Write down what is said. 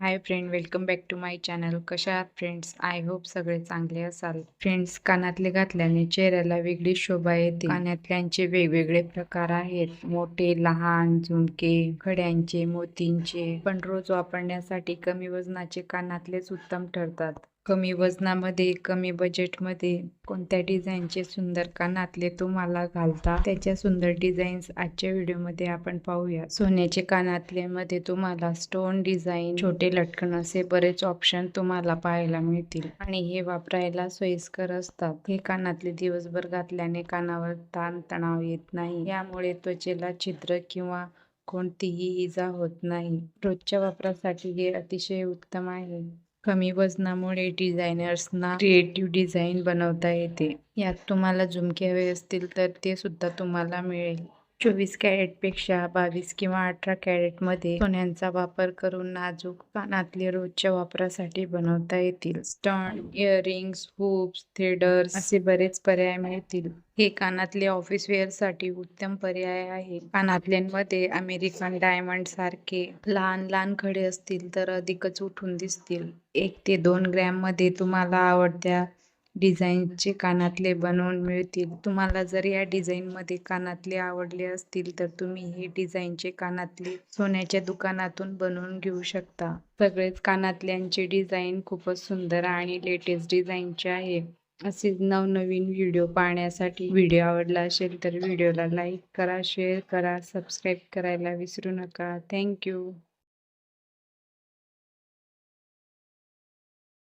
Hi friend welcome back to my channel कशा आहात friends I hope सगळे चांगले असाल. फ्रेंड्स कानातले घातल्याने चेहऱ्याला वेगळी शोभा येते. कानातल्यांचे वेगवेगळे प्रकार आहेत. मोठे लहान झुमके खड्यांचे मोतींचे. पण रोज वापरण्यासाठी कमी वजनाचे कानातलेच उत्तम ठरतात. कमी वजनामध्ये कमी बजेटमध्ये कोणत्या डिझाईनचे सुंदर कानातले तुम्हाला घालता? त्याच्या सुंदर डिझाईन्स आजच्या व्हिडिओमध्ये आपण पाहूया. सोन्याचे कानातले मध्ये तुम्हाला स्टोन डिझाईन छोटे लटकन असे बरेच ऑप्शन तुम्हाला पाहायला मिळतील. आणि हे वापरायला सोयीस्कर असतात. हे कानातले दिवसभर घातल्याने कानावर ताण तणाव येत नाही. यामुळे त्वचेला छिद्र किंवा कोणतीही इजा होत नाही. रोजच्या वापरासाठी हे अतिशय उत्तम आहे. कमी वजनामुळे डिझायनर्सना क्रिएटिव्ह डिझाईन बनवता येते. यात तुम्हाला झुमके हवे असतील तर ते सुद्धा तुम्हाला मिळेल. चोवीस कॅरेटपेक्षा बावीस किंवा अठरा कॅरेटमध्ये सोन्यांचा वापर करून नाजूक कानातले रोजच्या वापरासाठी बनवता येतील. स्टन इयरिंग्स हुप्स थ्रेडर्स असे बरेच पर्याय मिळतील. हे कानातले ऑफिस वेअरसाठी उत्तम पर्याय आहे. कानातल्यांमध्ये अमेरिकन डायमंड सारखे लहान लहान खडे असतील तर अधिकच उठून दिसतील. एक ते दोन ग्रॅममध्ये तुम्हाला आवडत्या डिझाईनचे कानातले बनवून मिळतील. तुम्हाला जर या डिझाईनमध्ये कानातले आवडले असतील तर तुम्ही हे डिझाईनचे कानातले सोन्याच्या दुकानातून बनवून घेऊ शकता. सगळेच कानातल्यांचे डिझाईन खूपच सुंदर आणि लेटेस्ट डिझाईनचे आहे. असे नवनवीन व्हिडिओ पाहण्यासाठी व्हिडिओ आवडला असेल तर व्हिडिओला लाईक करा शेअर करा सबस्क्राईब करायला विसरू नका. थँक्यू